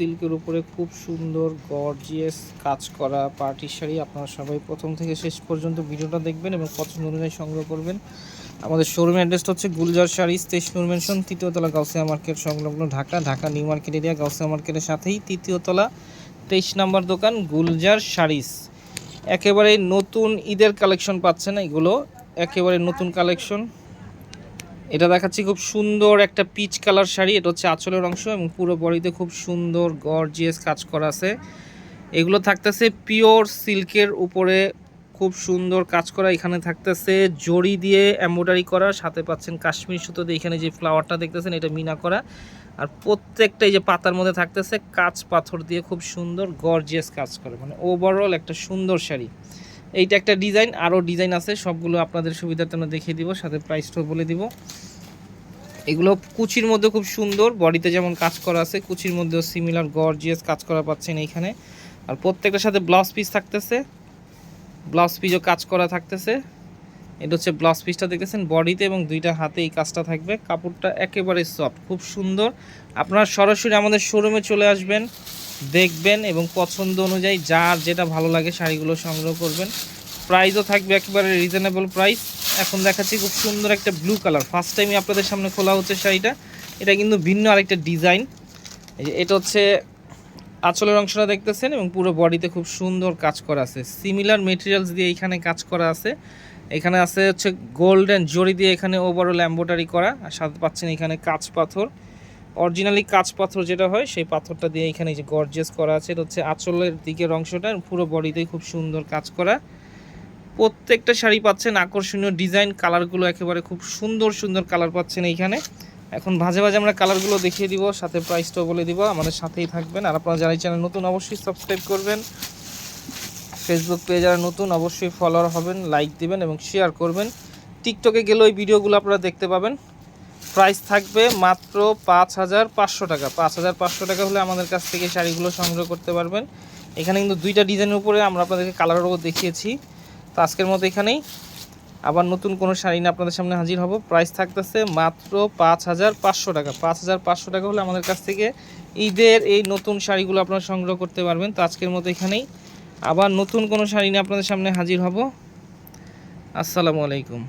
সিল্কের উপরে খুব সুন্দর গর্জিয়াস কাজ করা পার্টি শাড়ি। আপনারা সবাই প্রথম থেকে শেষ পর্যন্ত ভিডিওটা দেখবেন এবং পছন্দ অনুযায়ী সংগ্রহ করবেন। আমাদের শোরুমের অ্যাড্রেসটা হচ্ছে গুলজার শাড়ি নূর মেনশন তৃতীয়তলা গাউসিয়া মার্কেট সংলগ্ন Dhaka Dhaka new market area Gausia মার্কেটের সাথেই তৃতীয়তলা তেইশ নাম্বার দোকান, গুলজার শাড়িস। একেবারে নতুন ঈদের কালেকশন পাচ্ছেন এগুলো, একেবারে নতুন কালেকশন এটা দেখাচ্ছি খুব সুন্দর একটা পিচ কালার শাড়ি। এটা হচ্ছে আঁচলের অংশ এবং পুরো বডিতে খুব সুন্দর গর্জিয়াস কাজ করা আছে। এগুলো থাকতেছে পিওর সিল্কের উপরে খুব সুন্দর কাজ করা। এখানে থাকতেছে জড়ি দিয়ে এমব্রয়ডারি করা। সাথে পাচ্ছেন কাশ্মীর সুতো দিয়ে এখানে যে ফ্লাওয়ারটা দেখতেছেন, এটা মিনা করা। আর প্রত্যেকটা এই যে পাতার মধ্যে থাকতেছে কাঁচ পাথর দিয়ে খুব সুন্দর গর্জিয়াস কাজ করে। মানে ওভারঅল একটা সুন্দর শাড়ি। এইটা একটা ডিজাইন, আরও ডিজাইন আছে, সবগুলো আপনাদের সুবিধার জন্য দেখিয়ে দিব, সাথে প্রাইসটাও বলে দিব। এগুলো কুচির মধ্যে খুব সুন্দর, বডিতে যেমন কাজ করা আছে, কুচির মধ্যেও সিমিলার গর্জিয়াস কাজ করা পাচ্ছেন এইখানে। আর প্রত্যেকটার সাথে ব্লাউজ পিস থাকতেছে ব্লাউজ পিসও কাজ করা থাকতেছে। এটা হচ্ছে ব্লাউজ পিসটা দেখতেছেন, বডিতে এবং দুইটা হাতে এই কাজটা থাকবে। কাপড়টা একেবারে সফট খুব সুন্দর। আপনারা সরাসরি আমাদের শোরুমে চলে আসবেন। দেখবেন এবং পছন্দ অনুযায়ী যার যেটা ভালো লাগে শাড়িগুলো সংগ্রহ করবেন। প্রাইসও থাকবে একেবারে রিজনেবল প্রাইস এখন দেখাচ্ছি খুব সুন্দর একটা ব্লু কালার ফার্স্ট টাইমই আপনাদের সামনে খোলা হচ্ছে শাড়িটা। এটা কিন্তু ভিন্ন আরেকটা ডিজাইন এটা হচ্ছে আঁচলের অংশটা দেখতেছেন এবং পুরো বডিতে খুব সুন্দর কাজ করা আছে। সিমিলার মেটেরিয়ালস দিয়ে এখানে কাজ করা আছে। এখানে আছে হচ্ছে গোল্ডেন জরি দিয়ে এখানে ওভারঅল এম্বোটারি করা। আর সাথে পাচ্ছেন এখানে কাঁচ পাথর। অরিজিনালি কাঁচ পাথর যেটা হয়, সেই পাথরটা দিয়ে এখানে যে গর্জেস করা আছে। এটা হচ্ছে আঁচলের দিকের অংশটা পুরো বডিতে খুব সুন্দর কাজ করা। প্রত্যেকটা শাড়ি পাচ্ছেন, আকর্ষণীয় ডিজাইন কালারগুলো একেবারে খুব সুন্দর সুন্দর কালার পাচ্ছেন এইখানে। এখন ভাজে ভাজে আমরা কালারগুলো দেখিয়ে দিব, সাথে প্রাইসটাও বলে দিব, আমাদের সাথেই থাকবেন। আর আপনারা যারা চ্যানেল নতুন, অবশ্যই সাবস্ক্রাইব করবেন। ফেসবুক পেজে যারা নতুন, অবশ্যই ফলোয়ার হবেন লাইক দিবেন এবং শেয়ার করবেন। টিকটকে গেলে ওই ভিডিওগুলো আপনারা দেখতে পাবেন। প্রাইস থাকবে মাত্র পাঁচ হাজার পাঁচশো টাকা। পাঁচ হাজার পাঁচশো টাকা হলে আমাদের কাছ থেকে শাড়িগুলো সংগ্রহ করতে পারবেন। এখানে কিন্তু দুইটা ডিজাইনের উপরে আমরা আপনাদেরকে কালারও দেখিয়েছি। তো আজকের মতো এখানেই। আবার নতুন কোনো শাড়ি নিয়ে আপনাদের সামনে হাজির হব। প্রাইস থাকতেছে মাত্র পাঁচ হাজার পাঁচশো টাকা। পাঁচ হাজার পাঁচশো টাকা হলে আমাদের কাছ থেকে ঈদের এই নতুন শাড়িগুলো আপনারা সংগ্রহ করতে পারবেন। তো আজকের মতো এখানেই। আবার নতুন কোনো শাড়ি নিয়ে আপনাদের সামনে হাজির হব। আসসালামু আলাইকুম।